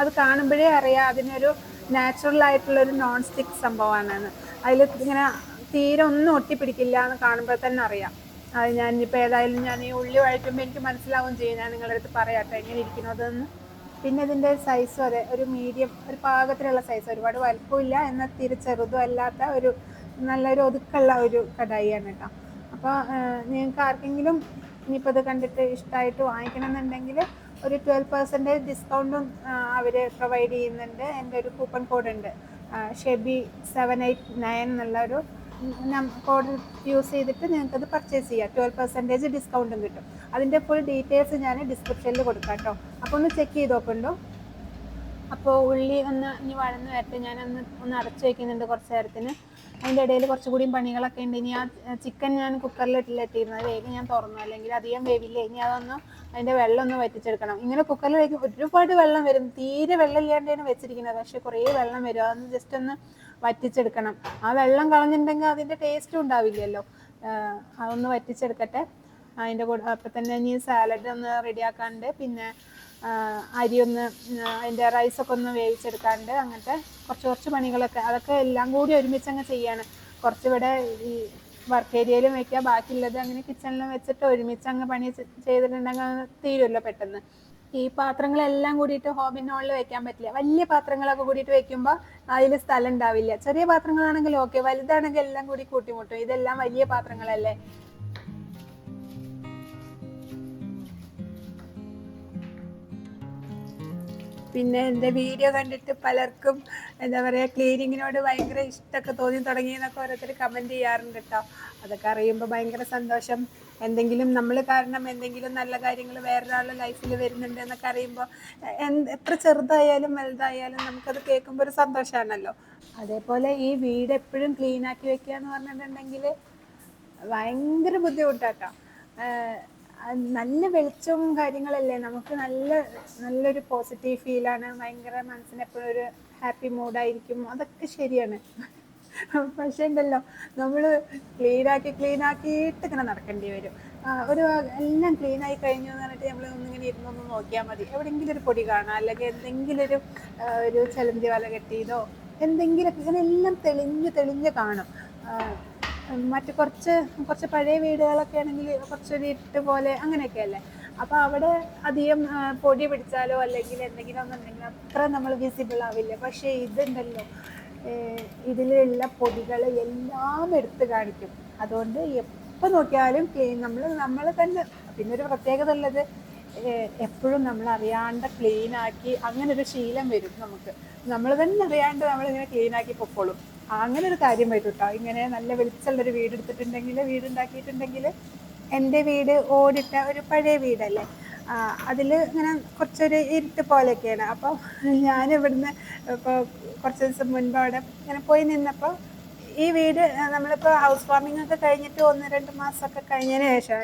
അത് കാണുമ്പോഴേ അറിയാം അതിനൊരു നാച്ചുറൽ ആയിട്ടുള്ളൊരു നോൺ സ്റ്റിക്ക് സംഭവമാണ് അതിൽ ഇങ്ങനെ തീരെ ഒന്നും ഒട്ടിപ്പിടിക്കില്ല എന്ന് കാണുമ്പോൾ തന്നെ അറിയാം. അത് ഞാൻ ഇപ്പോൾ ഏതായാലും ഞാൻ ഈ ഉള്ളി വഴറ്റുമ്പോൾ എനിക്ക് മനസ്സിലാവും ചെയ്യും. ഞാൻ നിങ്ങളുടെ അടുത്ത് പറയാട്ടോ എങ്ങനെ ഇരിക്കുന്നതെന്ന് പിന്നെ ഇതിന്റെ സൈസ് അതെ ഒരു മീഡിയം ഒരു പാകത്തിലുള്ള സൈസ് ഒരുപാട് വലുപ്പമില്ല എന്നാൽ തീരെ ചെറുതും അല്ലാത്ത ഒരു നല്ലൊരു ഒതുക്കുള്ള ഒരു കടായിയാണ് കേട്ടോ. അപ്പോൾ നിങ്ങൾക്ക് ആർക്കെങ്കിലും ഇനിയിപ്പോൾ ഇത് കണ്ടിട്ട് ഇഷ്ടമായിട്ട് വാങ്ങിക്കണം എന്നുണ്ടെങ്കിൽ ഒരു ട്വൽവ് പെർസെന്റേജ് ഡിസ്കൗണ്ടും അവർ പ്രൊവൈഡ് ചെയ്യുന്നുണ്ട്. എന്റെ ഒരു കൂപ്പൺ കോഡ് ഉണ്ട്. ഷെബി സെവൻ എയ്റ്റ് നയൻ എന്നുള്ള ഒരു കോഡ് യൂസ് ചെയ്തിട്ട് നിങ്ങൾക്കത് പർച്ചേസ് ചെയ്യാം. ട്വൽവ് പെർസെന്റേജ് ഡിസ്കൗണ്ടും കിട്ടും. അതിന്റെ ഫുൾ ഡീറ്റെയിൽസ് ഞാൻ ഡിസ്ക്രിപ്ഷനിൽ കൊടുക്കാം കേട്ടോ. അപ്പോൾ ഒന്ന് ചെക്ക് ചെയ്ത് നോക്കുന്നുണ്ടോ അപ്പോൾ ഉള്ളി ഒന്ന് ഇനി വഴന്ന് വരട്ടെ. ഞാനൊന്ന് ഒന്ന് അടച്ചു വയ്ക്കുന്നുണ്ട് കുറച്ച് നേരത്തിന്. അതിന്റെ ഇടയിൽ കുറച്ചുകൂടിയും പണികളൊക്കെ ഉണ്ട്. ഇനി ആ ചിക്കൻ ഞാൻ കുക്കറിൽ ഇട്ടില്ലെത്തിയിരുന്നത് വേഗം ഞാൻ തുറന്നു. അല്ലെങ്കിൽ അധികം വേവില്ല. ഇനി അതൊന്ന് അതിന്റെ വെള്ളം ഒന്ന് വറ്റിച്ചെടുക്കണം. ഇങ്ങനെ കുക്കറിൽ വയ്ക്കും ഒരുപാട് വെള്ളം വരും. തീരെ വെള്ളം ഇല്ലാണ്ടാണ് വെച്ചിരിക്കുന്നത്. പക്ഷേ കുറേ വെള്ളം വരും. അതൊന്ന് ജസ്റ്റ് ഒന്ന് വറ്റിച്ചെടുക്കണം. ആ വെള്ളം കളഞ്ഞിട്ടുണ്ടെങ്കിൽ അതിന്റെ ടേസ്റ്റും ഉണ്ടാവില്ലല്ലോ. അതൊന്ന് വറ്റിച്ചെടുക്കട്ടെ. അതിന്റെ കൂടെ അപ്പം തന്നെ ഇനി സാലഡ് ഒന്ന് റെഡിയാക്കാണ്ട് പിന്നെ അരി ഒന്ന് അതിന്റെ റൈസൊക്കെ ഒന്ന് വേവിച്ചെടുക്കാണ്ട് അങ്ങനത്തെ കുറച്ച് കുറച്ച് പണികളൊക്കെ. അതൊക്കെ എല്ലാം കൂടി ഒരുമിച്ച് അങ്ങ് ചെയ്യാണ് കുറച്ചിവിടെ ഈ വർക്ക് ഏരിയയിലും വെക്കുക ബാക്കിയുള്ളത് അങ്ങനെ കിച്ചണിലും വെച്ചിട്ട് ഒരുമിച്ച് അങ്ങ് പണി ചെയ്തിട്ടുണ്ടെങ്കിൽ തീരുമല്ലോ പെട്ടെന്ന്. ഈ പാത്രങ്ങളെല്ലാം കൂടിയിട്ട് ഹോബിൻ ഹോളിൽ വെക്കാൻ പറ്റില്ല. വലിയ പാത്രങ്ങളൊക്കെ കൂടിയിട്ട് വെക്കുമ്പോൾ അതിൽ സ്ഥലം ഉണ്ടാവില്ല. ചെറിയ പാത്രങ്ങളാണെങ്കിൽ ഓക്കെ വലുതാണെങ്കിൽ എല്ലാം കൂടി കൂട്ടിമുട്ടും. ഇതെല്ലാം വലിയ പാത്രങ്ങളല്ലേ? പിന്നെ എന്റെ വീഡിയോ കണ്ടിട്ട് പലർക്കും എന്താ പറയുക ക്ലീനിങ്ങിനോട് ഭയങ്കര ഇഷ്ടമൊക്കെ തോന്നി തുടങ്ങിയെന്നൊക്കെ ഓരോരുത്തർ കമന്റ് ചെയ്യാറുണ്ട് കേട്ടോ അതൊക്കെ അറിയുമ്പോൾ ഭയങ്കര സന്തോഷം. എന്തെങ്കിലും നമ്മൾ കാരണം എന്തെങ്കിലും നല്ല കാര്യങ്ങൾ വേറൊരാളുടെ ലൈഫിൽ വരുന്നുണ്ട് എന്നൊക്കെ അറിയുമ്പോൾ എത്ര ചെറുതായാലും വലുതായാലും നമുക്കത് കേൾക്കുമ്പോൾ ഒരു സന്തോഷമാണല്ലോ അതേപോലെ ഈ വീട് എപ്പോഴും ക്ലീൻ ആക്കി വെക്കുക എന്ന് പറഞ്ഞിട്ടുണ്ടെങ്കിൽ ഭയങ്കര ബുദ്ധിമുട്ടാട്ടോ നല്ല വെളിച്ചവും കാര്യങ്ങളല്ലേ? നമുക്ക് നല്ല നല്ലൊരു പോസിറ്റീവ് ഫീലാണ് ഭയങ്കര മനസ്സിന് എപ്പോഴും ഒരു ഹാപ്പി മൂഡായിരിക്കും അതൊക്കെ ശരിയാണ്. പക്ഷേ ഉണ്ടല്ലോ നമ്മൾ ക്ലീനാക്കി ക്ലീനാക്കിയിട്ട് ഇങ്ങനെ നടക്കേണ്ടി വരും. ഒരു എല്ലാം ക്ലീൻ ആയി കഴിഞ്ഞു എന്ന് പറഞ്ഞിട്ട് നമ്മൾ ഒന്നിങ്ങനെ ഇരുന്നൊന്ന് നോക്കിയാൽ മതി. എവിടെയെങ്കിലും ഒരു പൊടി കാണാം. അല്ലെങ്കിൽ എന്തെങ്കിലും ഒരു ഒരു ചലന്തി വല കെട്ടിയതോ എന്തെങ്കിലുമൊക്കെ ഇങ്ങനെ എല്ലാം തെളിഞ്ഞ് തെളിഞ്ഞ് കാണും. മറ്റ് കുറച്ച് കുറച്ച് പഴയ വീടുകളൊക്കെ ആണെങ്കിൽ കുറച്ചൊരു ഇരുട്ട് പോലെ അങ്ങനെയൊക്കെ അല്ലേ? അപ്പോൾ അവിടെ അധികം പൊടി പിടിച്ചാലോ അല്ലെങ്കിൽ എന്തെങ്കിലും ഒന്നുണ്ടെങ്കിൽ അത്ര നമ്മൾ വിസിബിൾ ആവില്ല. പക്ഷേ ഇതുണ്ടല്ലോ ഇതിലുള്ള പൊടികൾ എല്ലാം എടുത്ത് കാണിക്കും. അതുകൊണ്ട് എപ്പോൾ നോക്കിയാലും ക്ലീൻ നമ്മൾ നമ്മൾ തന്നെ. പിന്നെ ഒരു പ്രത്യേകത ഉള്ളത് എപ്പോഴും നമ്മൾ അറിയാണ്ട് ക്ലീൻ ആക്കി അങ്ങനെ ഒരു ശീലം വരും നമുക്ക്. നമ്മൾ തന്നെ അറിയാണ്ട് നമ്മളിങ്ങനെ ക്ലീൻ ആക്കി പൊക്കോളും. അങ്ങനെ ഒരു കാര്യം വരും കേട്ടോ ഇങ്ങനെ നല്ല വെളിച്ചമുള്ളൊരു വീട് എടുത്തിട്ടുണ്ടെങ്കിൽ വീട് ഉണ്ടാക്കിയിട്ടുണ്ടെങ്കിൽ എന്റെ വീട് ഓടിട്ട ഒരു പഴയ വീടല്ലേ? അതിൽ ഇങ്ങനെ കുറച്ചൊരു ഇരുട്ട് പോലെയൊക്കെയാണ്. അപ്പോൾ ഞാൻ ഇവിടുന്ന് ഇപ്പോൾ കുറച്ച് ദിവസം മുൻപ് അവിടെ ഇങ്ങനെ പോയി നിന്നപ്പോൾ ഈ വീട് നമ്മളിപ്പോൾ ഹൗസ് വാർമിംഗ് ഒക്കെ കഴിഞ്ഞിട്ട് ഒന്ന് രണ്ട് മാസമൊക്കെ കഴിഞ്ഞതിന് ശേഷം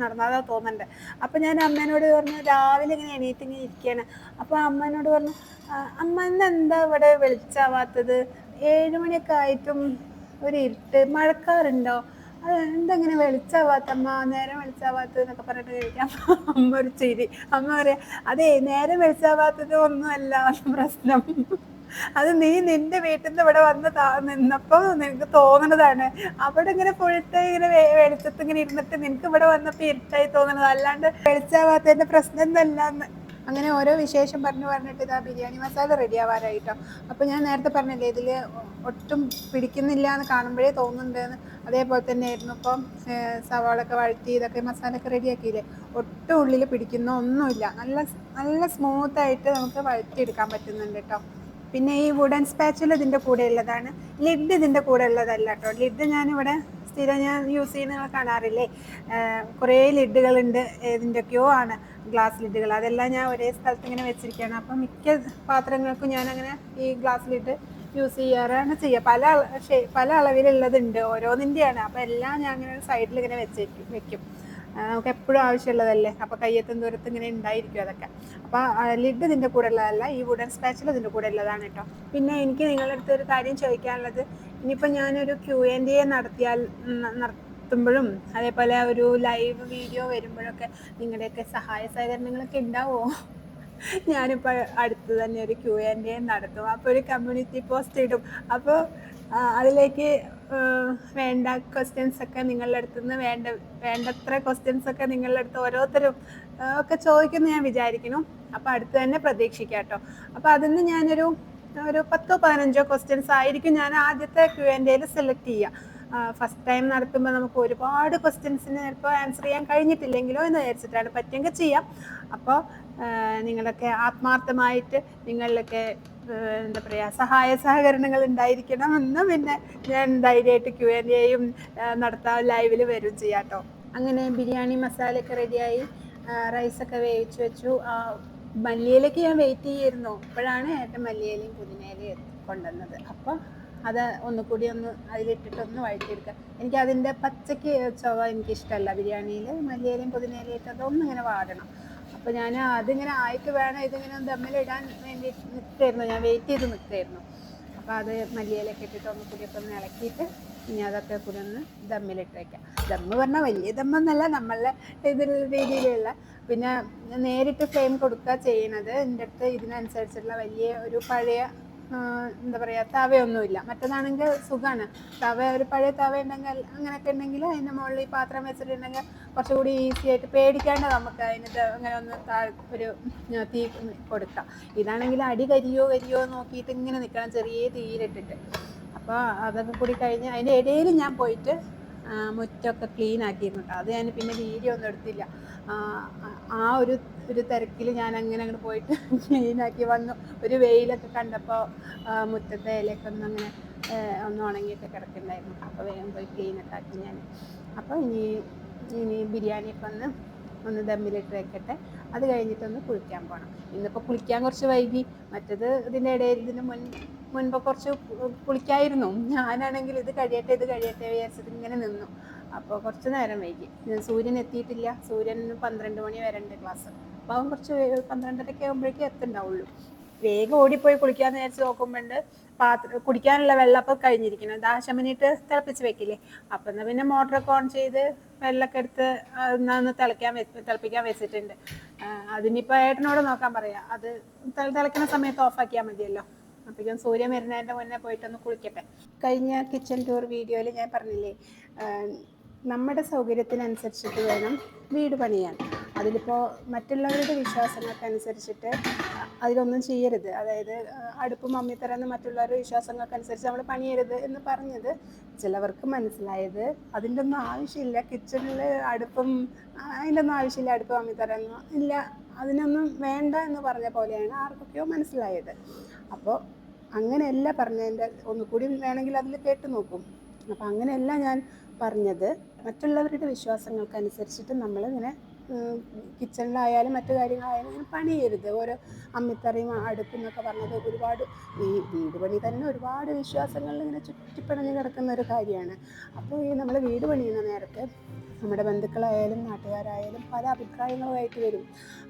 നടന്നതാ തോന്നുന്നുണ്ട് അപ്പോൾ ഞാൻ അമ്മേനോട് പറഞ്ഞു രാവിലെ ഇങ്ങനെ എണീറ്റ് ഇങ്ങനെ ഇരിക്കുകയാണ് അപ്പോൾ അമ്മേനോട് പറഞ്ഞു അമ്മ എന്താ ഇവിടെ വെളിച്ചാവാത്തത് ഏഴ് മണിയൊക്കെ ആയിട്ടും ഒരു ഇരുട്ട്. മഴക്കാറുണ്ടോ? അത് എന്തെങ്ങനെ വെളിച്ചാവാത്ത അമ്മ നേരം വെളിച്ചാവാത്തത് എന്നൊക്കെ പറഞ്ഞിട്ട് കഴിക്കാം. അമ്മ ഒരു ചിരി. അമ്മ പറയാ അതെ നേരം വെളിച്ചാവാത്തത് ഒന്നുമല്ല പ്രശ്നം. അത് നീ നിന്റെ വീട്ടിൽ നിന്ന് ഇവിടെ വന്ന് നിന്നപ്പോ നിനക്ക് തോന്നണതാണ്. അവിടെ ഇങ്ങനെ പുഴുത്ത ഇങ്ങനെ വെളിച്ചത്ത് ഇങ്ങനെ ഇരുന്നിട്ട് നിനക്ക് ഇവിടെ വന്നപ്പോ ഇരുട്ടായി തോന്നണത്. അല്ലാണ്ട് വെളിച്ചാവാത്തതിന്റെ പ്രശ്നം എന്നല്ലാന്ന് അങ്ങനെ ഓരോ വിശേഷം പറഞ്ഞു പറഞ്ഞിട്ട് ഇതാ ബിരിയാണി മസാല റെഡി ആവാറായിട്ടോ അപ്പോൾ ഞാൻ നേരത്തെ പറഞ്ഞില്ലേ ഇതിൽ ഒട്ടും പിടിക്കുന്നില്ല എന്ന് കാണുമ്പോഴേ തോന്നുന്നുണ്ടെന്ന് അതേപോലെ തന്നെ ആയിരുന്നു ഇപ്പം സവാള സവാളൊക്കെ വഴറ്റി ഇതൊക്കെ മസാലയൊക്കെ റെഡിയാക്കിയില്ലേ ഒട്ടും ഉള്ളിൽ പിടിക്കുന്ന ഒന്നുമില്ല. നല്ല നല്ല സ്മൂത്തായിട്ട് നമുക്ക് വഴറ്റിയെടുക്കാൻ പറ്റുന്നുണ്ട് കേട്ടോ പിന്നെ ഈ വുഡൻ സ്പാച്ചിൽ ഇതിന്റെ കൂടെ ഉള്ളതാണ്. ലിഡ് ഇതിന്റെ കൂടെ ഉള്ളതല്ല കേട്ടോ ലിഡ് ഞാനിവിടെ സ്ഥിരം ഞാൻ യൂസ് ചെയ്യുന്ന കാണാറില്ലേ? കുറേ ലിഡുകളുണ്ട് ഏതിന്റെയൊക്കെയോ ആണ് ഗ്ലാസ് ലിഡുകൾ അതെല്ലാം ഞാൻ ഒരേ സ്ഥലത്ത് ഇങ്ങനെ വെച്ചിരിക്കുകയാണ്. അപ്പം മിക്ക പാത്രങ്ങൾക്കും ഞാൻ അങ്ങനെ ഈ ഗ്ലാസ് ലിഡ് യൂസ് ചെയ്യാറാണ് ചെയ്യുക. പല പല അളവിലുള്ളതുണ്ട് ഓരോന്നിന്റെയാണ് അപ്പോൾ എല്ലാം ഞാൻ അങ്ങനെ സൈഡിൽ ഇങ്ങനെ വെച്ചേക്കും വെക്കും. നമുക്ക് എപ്പോഴും ആവശ്യമുള്ളതല്ലേ? അപ്പോൾ കയ്യെത്തും ദൂരത്ത് ഇങ്ങനെ ഉണ്ടായിരിക്കും അതൊക്കെ. അപ്പോൾ ലിഡ് ഇതിന്റെ കൂടെ ഉള്ളതല്ല ഈ വുഡൻ സ്പാച്ചിൽ ഇതിന്റെ കൂടെ ഉള്ളതാണ് കേട്ടോ പിന്നെ എനിക്ക് നിങ്ങളുടെ അടുത്ത് ഒരു കാര്യം ചോദിക്കാനുള്ളത്. ഇനിയിപ്പോൾ ഞാനൊരു ക്യു എൻ ഡി എ നടത്തിയാൽ നടത്തുമ്പോഴും അതേപോലെ ഒരു ലൈവ് വീഡിയോ വരുമ്പോഴൊക്കെ നിങ്ങളുടെയൊക്കെ സഹായ സഹകരണങ്ങളൊക്കെ ഉണ്ടാവുമോ ഞാനിപ്പോൾ അടുത്ത് തന്നെ ഒരു ക്യു എൻ എ നടത്തും. അപ്പോൾ ഒരു കമ്മ്യൂണിറ്റി പോസ്റ്റ് ഇടും. അപ്പോൾ അതിലേക്ക് വേണ്ട ക്വസ്റ്റ്യൻസ് ഒക്കെ നിങ്ങളുടെ അടുത്ത് നിന്ന് വേണ്ട വേണ്ടത്ര ക്വസ്റ്റ്യൻസ് ഒക്കെ നിങ്ങളുടെ അടുത്ത് ഓരോരുത്തരും ഒക്കെ ചോദിക്കുമെന്ന് ഞാൻ വിചാരിക്കുന്നു. അപ്പോൾ അടുത്ത് തന്നെ പ്രതീക്ഷിക്കാം കേട്ടോ. അപ്പോൾ അതിൽ നിന്ന് ഞാനൊരു ഒരു പത്തോ പതിനഞ്ചോ ക്വസ്റ്റ്യൻസ് ആയിരിക്കും ഞാൻ ആദ്യത്തെ ക്യു എന്റെ സെലക്ട് ചെയ്യുക ഫസ്റ്റ് ടൈം നടത്തുമ്പോൾ നമുക്ക് ഒരുപാട് ക്വസ്റ്റ്യൻസിന് ചിലപ്പോൾ ആൻസർ ചെയ്യാൻ കഴിഞ്ഞിട്ടില്ലെങ്കിലോ എന്ന് വിചാരിച്ചിട്ടാണ്. പറ്റുമെങ്കിൽ ചെയ്യാം. അപ്പോൾ നിങ്ങളൊക്കെ ആത്മാർത്ഥമായിട്ട് നിങ്ങളിലൊക്കെ എന്താ പറയുക സഹായ സഹകരണങ്ങൾ ഉണ്ടായിരിക്കണം എന്ന് പിന്നെ ഞാൻ ധൈര്യമായിട്ട് ക്യു എൻ എയും നടത്താൻ ലൈവിൽ വരും ചെയ്യാം കേട്ടോ അങ്ങനെ ബിരിയാണി മസാലയൊക്കെ റെഡിയായി റൈസൊക്കെ വേവിച്ച് വെച്ചു. മല്ലിയിലേക്ക് ഞാൻ വെയിറ്റ് ചെയ്യായിരുന്നു അപ്പോഴാണ് ഏട്ടൻ മല്ലിയിലയും പുതിനയിലയും കൊണ്ടുവന്നത്. അപ്പോൾ അത് ഒന്നുകൂടി ഒന്ന് അതിലിട്ടിട്ടൊന്ന് വഴറ്റിയെടുക്കുക എനിക്ക് അതിന്റെ പച്ചയ്ക്ക് ചൊവ എനിക്കിഷ്ടമല്ല. ബിരിയാണിയിൽ മല്ലിയിലയും പുതിനയിലയും ഇട്ട് ഇങ്ങനെ വാടണം. അപ്പോൾ ഞാൻ അതിങ്ങനെ ആയിക്ക് വേണം ഇതിങ്ങനെ ദമ്മിലിടാൻ വേണ്ടി നിൽക്കായിരുന്നു ഞാൻ വെയിറ്റ് ചെയ്ത് നിൽക്കായിരുന്നു അപ്പോൾ അത് മല്ലിയിലൊക്കെ ഇട്ടിട്ട് ഒന്ന് കൂടിയൊക്കെ ഒന്ന് ഇളക്കിയിട്ട് ഇനി അതൊക്കെ കൂടി ഒന്ന് ദമ്മിലിട്ട് വയ്ക്കാം ദമ്മ് പറഞ്ഞാൽ വലിയ ദമ്മെന്നല്ല നമ്മളുടെ ഇതിൽ രീതിയിലുള്ള. പിന്നെ നേരിട്ട് ഫ്ലെയിം കൊടുക്കുക ചെയ്യണത്. എന്റെ അടുത്ത് ഇതിനനുസരിച്ചുള്ള വലിയ ഒരു പഴയ എന്താ പറയുക തവയൊന്നുമില്ല. മറ്റേതാണെങ്കിൽ സുഖമാണ് തവ ഒരു പഴയ തവ ഉണ്ടെങ്കിൽ അങ്ങനെയൊക്കെ ഉണ്ടെങ്കിൽ അതിന്റെ മുകളിൽ ഈ പാത്രം വെച്ചിട്ടുണ്ടെങ്കിൽ കുറച്ചുകൂടി ഈസി ആയിട്ട് പേടിക്കാണ്ട് നമുക്ക് അതിനകത്ത് അങ്ങനെ ഒന്ന് താ ഒരു തീ കൊടുക്കാം. ഇതാണെങ്കിൽ അടി കരിയോ കരിയോ നോക്കിയിട്ട് ഇങ്ങനെ നിൽക്കണം ചെറിയ തീയിലിട്ടിട്ട്. അപ്പോൾ അതൊക്കെ കൂടി കഴിഞ്ഞ് അതിന്റെ ഇടയിൽ ഞാൻ പോയിട്ട് മുറ്റമൊക്കെ ക്ലീൻ ആക്കിയിട്ടുണ്ട്. അത് ഞാൻ പിന്നെ വീഡിയോ ഒന്നും എടുത്തില്ല. ആ, ഒരു ഒരു തിരക്കിൽ ഞാൻ അങ്ങനെ അങ്ങോട്ട് പോയിട്ട് ക്ലീനാക്കി വന്നു. ഒരു വെയിലൊക്കെ കണ്ടപ്പോൾ മുറ്റത്തെ ഇലയൊക്കെ ഒന്ന് അങ്ങനെ ഒന്ന് ഉണങ്ങിയൊക്കെ കിടക്കുന്നുണ്ടായിരുന്നു. അപ്പോൾ വേഗം പോയി ക്ലീനൊക്കെ ആക്കി ഞാൻ. അപ്പോൾ ഇനി ഇനി ബിരിയാണിയൊക്കെ ഒന്ന് ഒന്ന് ദമ്മിലിട്ട് വെക്കട്ടെ. അത് കഴിഞ്ഞിട്ടൊന്ന് കുളിക്കാൻ പോകണം ഇന്നിപ്പോൾ കുളിക്കാൻ കുറച്ച് വൈകി. മറ്റത് ഇതിന്റെ ഇടയിൽ ഇതിന് മുൻ മുൻപ് കുറച്ച് കുളിക്കായിരുന്നു. ഞാനാണെങ്കിൽ ഇത് കഴിയട്ടെ ഇത് കഴിയട്ടെ വിചാരിച്ചത് ഇങ്ങനെ നിന്നു. അപ്പോൾ കുറച്ച് നേരം വൈകി. സൂര്യൻ എത്തിയിട്ടില്ല. സൂര്യൻ പന്ത്രണ്ട് മണി വരെ ഉണ്ട് ക്ലാസ്. അപ്പോൾ അവൻ കുറച്ച് പന്ത്രണ്ടരയൊക്കെ ആകുമ്പോഴേക്കും എത്തുണ്ടാവുള്ളൂ. വേഗം ഓടിപ്പോയി കുളിക്കാന്ന് വിചാരിച്ച് നോക്കുമ്പോണ്ട് പാത്രം കുടിക്കാനുള്ള വെള്ളം അപ്പോൾ കഴിഞ്ഞിരിക്കണം ദാശമനിട്ട് തിളപ്പിച്ച് വെക്കില്ലേ? അപ്പം എന്നാൽ പിന്നെ മോട്ടറൊക്കെ ഓൺ ചെയ്ത് വെള്ളമൊക്കെ എടുത്ത് ഒന്ന് തിളയ്ക്കാൻ തിളപ്പിക്കാൻ വെച്ചിട്ടുണ്ട്. അതിനിപ്പോ അതിനിപ്പോൾ ഏട്ടനോട് നോക്കാൻ പറയാം. അത് തിള- തിളയ്ക്കുന്ന സമയത്ത് ഓഫാക്കിയാൽ മതിയല്ലോ. അപ്പോഴേക്കും സൂര്യൻ വരുന്നതിന്റെ മുന്നേ പോയിട്ടൊന്ന് കുളിക്കട്ടെ. കഴിഞ്ഞ കിച്ചൺ ടൂർ വീഡിയോയിൽ ഞാൻ പറഞ്ഞില്ലേ നമ്മുടെ സൗകര്യത്തിനനുസരിച്ചിട്ട് വേണം വീട് പണിയാൻ. അതിലിപ്പോൾ മറ്റുള്ളവരുടെ വിശ്വാസങ്ങൾക്കനുസരിച്ചിട്ട് അതിലൊന്നും ചെയ്യരുത്. അതായത് അടുപ്പ് മമ്മിത്തരെന്ന് മറ്റുള്ളവരുടെ വിശ്വാസങ്ങൾക്കനുസരിച്ച് നമ്മൾ പണിയരുത് എന്ന് പറഞ്ഞത് ചിലവർക്ക് മനസ്സിലായത് അതിന്റെ ഒന്നും ആവശ്യമില്ല. കിച്ചണിൽ അടുപ്പും അതിന്റെ ഒന്നും ആവശ്യമില്ല അടുപ്പ് മമ്മിത്തരെന്നോ ഇല്ല അതിനൊന്നും വേണ്ട എന്ന് പറഞ്ഞ പോലെയാണ് ആർക്കൊക്കെയോ മനസ്സിലായത്. അപ്പോൾ അങ്ങനെയല്ല പറഞ്ഞതിന്റെ ഒന്നുകൂടി വേണമെങ്കിൽ അതിൽ കേട്ട് നോക്കും. അപ്പോൾ അങ്ങനെയല്ല ഞാൻ പറഞ്ഞത്. മറ്റുള്ളവരുടെ വിശ്വാസങ്ങൾക്കനുസരിച്ചിട്ട് നമ്മളിങ്ങനെ കിച്ചണിലായാലും മറ്റു കാര്യങ്ങളായാലും ഇങ്ങനെ പണിയരുത്. ഓരോ അമ്മിത്തറയും അടുപ്പും എന്നൊക്കെ പറഞ്ഞത് ഒരുപാട് ഈ വീട് പണി തന്നെ ഒരുപാട് വിശ്വാസങ്ങളിൽ ഇങ്ങനെ ചുറ്റിപ്പണഞ്ഞ് കിടക്കുന്ന ഒരു കാര്യമാണ്. അപ്പോൾ ഈ നമ്മൾ വീട് പണിയുന്ന നേരത്ത് നമ്മുടെ ബന്ധുക്കളായാലും നാട്ടുകാരായാലും പല അഭിപ്രായങ്ങളുമായിട്ട് വരും.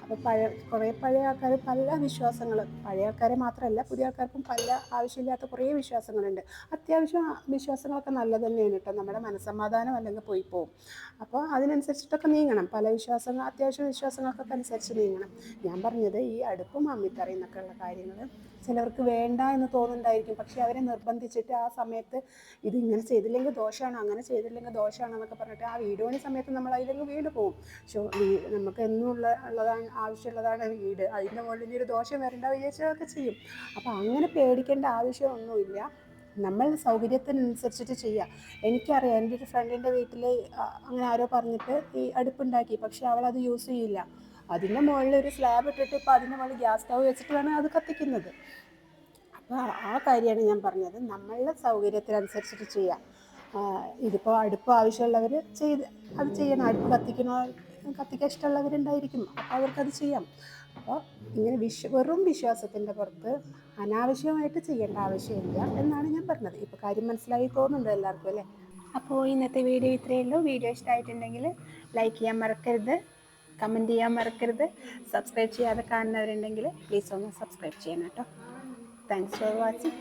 അപ്പോൾ പഴയ കുറേ പഴയ ആൾക്കാർ പല വിശ്വാസങ്ങൾ പഴയ ആൾക്കാരെ മാത്രമല്ല പുതിയ ആൾക്കാർക്കും പല ആവശ്യമില്ലാത്ത കുറേ വിശ്വാസങ്ങളുണ്ട്. അത്യാവശ്യം വിശ്വാസങ്ങളൊക്കെ നല്ലത് കേട്ടോ. നമ്മുടെ മനസ്സമാധാനം അല്ലെങ്കിൽ പോയി പോകും അപ്പോൾ അതിനനുസരിച്ചിട്ടൊക്കെ നീങ്ങണം. പല വിശ്വാസങ്ങൾ അത്യാവശ്യം വിശ്വാസങ്ങൾക്കൊക്കെ അനുസരിച്ച് നീങ്ങണം. ഞാൻ പറഞ്ഞത് ഈ അടുപ്പും അമ്മിത്തറയും എന്നൊക്കെ ഉള്ള കാര്യങ്ങൾ ചിലവർക്ക് വേണ്ട എന്ന് തോന്നുന്നുണ്ടായിരിക്കും. പക്ഷേ അവരെ നിർബന്ധിച്ചിട്ട് ആ സമയത്ത് ഇത് ഇങ്ങനെ ചെയ്തില്ലെങ്കിൽ ദോഷമാണ് അങ്ങനെ ചെയ്തില്ലെങ്കിൽ ദോഷമാണ് എന്നൊക്കെ പറഞ്ഞിട്ട് ആ വീട് പണി സമയത്ത് നമ്മൾ അതിലേക്ക് വീട് പോകും പക്ഷേ നമുക്ക് എന്നുള്ള ഉള്ളതാണ് ആവശ്യമുള്ളതാണ് വീട്. അതിന്റെ മുകളിൽ ഒരു ദോഷം വരേണ്ട വിചാരിച്ചതൊക്കെ ചെയ്യും. അപ്പോൾ അങ്ങനെ പേടിക്കേണ്ട ആവശ്യമൊന്നുമില്ല. നമ്മൾ സൗകര്യത്തിനനുസരിച്ചിട്ട് ചെയ്യുക എനിക്കറിയാം എന്റെ ഒരു ഫ്രണ്ടിന്റെ വീട്ടിൽ അങ്ങനെ ആരോ പറഞ്ഞിട്ട് ഈ അടുപ്പുണ്ടാക്കി പക്ഷെ അവൾ അത് യൂസ് ചെയ്യില്ല. അതിന്റെ മുകളിൽ ഒരു സ്ലാബ് ഇട്ടിട്ട് ഇപ്പോൾ അതിന്റെ മുകളിൽ ഗ്യാസ് സ്റ്റൗ വെച്ചിട്ട് വേണം അത് കത്തിക്കുന്നത്. അപ്പോൾ ആ കാര്യമാണ് ഞാൻ പറഞ്ഞത്. നമ്മളുടെ സൗകര്യത്തിനനുസരിച്ചിട്ട് ചെയ്യാം. ഇതിപ്പോൾ അടുപ്പ് ആവശ്യമുള്ളവർ ചെയ്ത് അത് ചെയ്യണം. അടുപ്പ് കത്തിക്കണോ കത്തിക്കാൻ ഇഷ്ടമുള്ളവരുണ്ടായിരിക്കും. അപ്പോൾ അവർക്കത് ചെയ്യാം. അപ്പോൾ ഇങ്ങനെ വിശ്വ വെറും വിശ്വാസത്തിന്റെ പുറത്ത് അനാവശ്യമായിട്ട് ചെയ്യേണ്ട ആവശ്യമില്ല എന്നാണ് ഞാൻ പറഞ്ഞത്. ഇപ്പോൾ കാര്യം മനസ്സിലായി തോന്നുന്നുണ്ട് എല്ലാവർക്കും അല്ലേ? അപ്പോൾ ഇന്നത്തെ വീഡിയോ ഇത്രയേ ഉള്ളൂ. വീഡിയോ ഇഷ്ടമായിട്ടുണ്ടെങ്കിൽ ലൈക്ക് ചെയ്യാൻ മറക്കരുത് കമന്റ് ചെയ്യാൻ മറക്കരുത് സബ്സ്ക്രൈബ് ചെയ്യാതെ കാണുന്നവരുണ്ടെങ്കിൽ പ്ലീസ് ഒന്ന് സബ്സ്ക്രൈബ് ചെയ്യണം കേട്ടോ. Thanks for watching